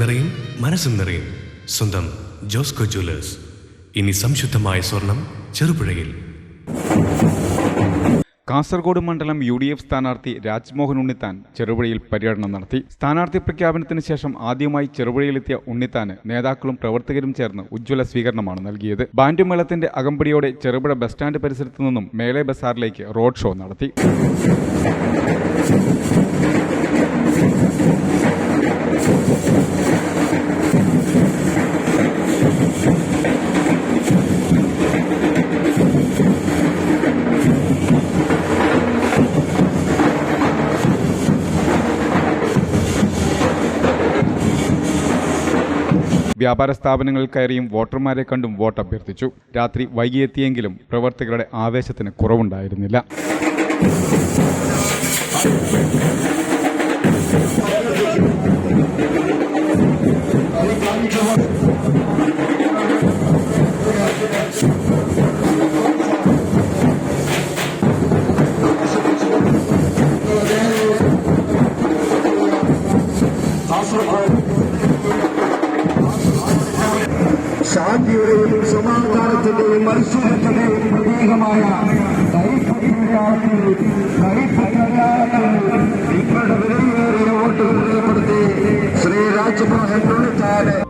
നിറയും മനസ്സും നിറയും. സ്വന്തം ജോസ്കോ ജ്വല്ലേഴ്സ്. ഇനി സംശുദ്ധമായ സ്വർണം ചെറുപുഴയിൽ. കാസർഗോഡ് മണ്ഡലം യു ഡി എഫ് സ്ഥാനാർത്ഥി രാജ്മോഹൻ ഉണ്ണിത്താൻ ചെറുപുഴയിൽ പര്യടനം നടത്തി. സ്ഥാനാർത്ഥി പ്രഖ്യാപനത്തിന് ശേഷം ആദ്യമായി ചെറുപുഴയിലെത്തിയ ഉണ്ണിത്താന് നേതാക്കളും പ്രവർത്തകരും ചേർന്ന് ഉജ്ജ്വല സ്വീകരണമാണ് നൽകിയത്. ബാൻഡുമേളത്തിന്റെ അകമ്പടിയോടെ ചെറുപുഴ ബസ് സ്റ്റാൻഡ് പരിസരത്തു നിന്നും മേലെ ബസാറിലേക്ക് റോഡ് ഷോ നടത്തി. വ്യാപാര സ്ഥാപനങ്ങളിൽ കയറിയും വോട്ടർമാരെ കണ്ടും വോട്ട് അഭ്യർത്ഥിച്ചു. രാത്രി വൈകിയെത്തിയെങ്കിലും പ്രവർത്തകരുടെ ആവേശത്തിന് കുറവുണ്ടായിരുന്നില്ല. ശാന്തിയുടെയും സമാധാനത്തിന്റെയും മത്സരത്തിന്റെയും പ്രതീകമായ ദൈവത്തിനാക്കി ദൈവത്തിനാക്കി നിങ്ങളുടെ വിലയേറിയ വോട്ടുകൾ രേഖപ്പെടുത്തി ശ്രീ രാജ്മോഹൻ ഉണ്ണിത്താന്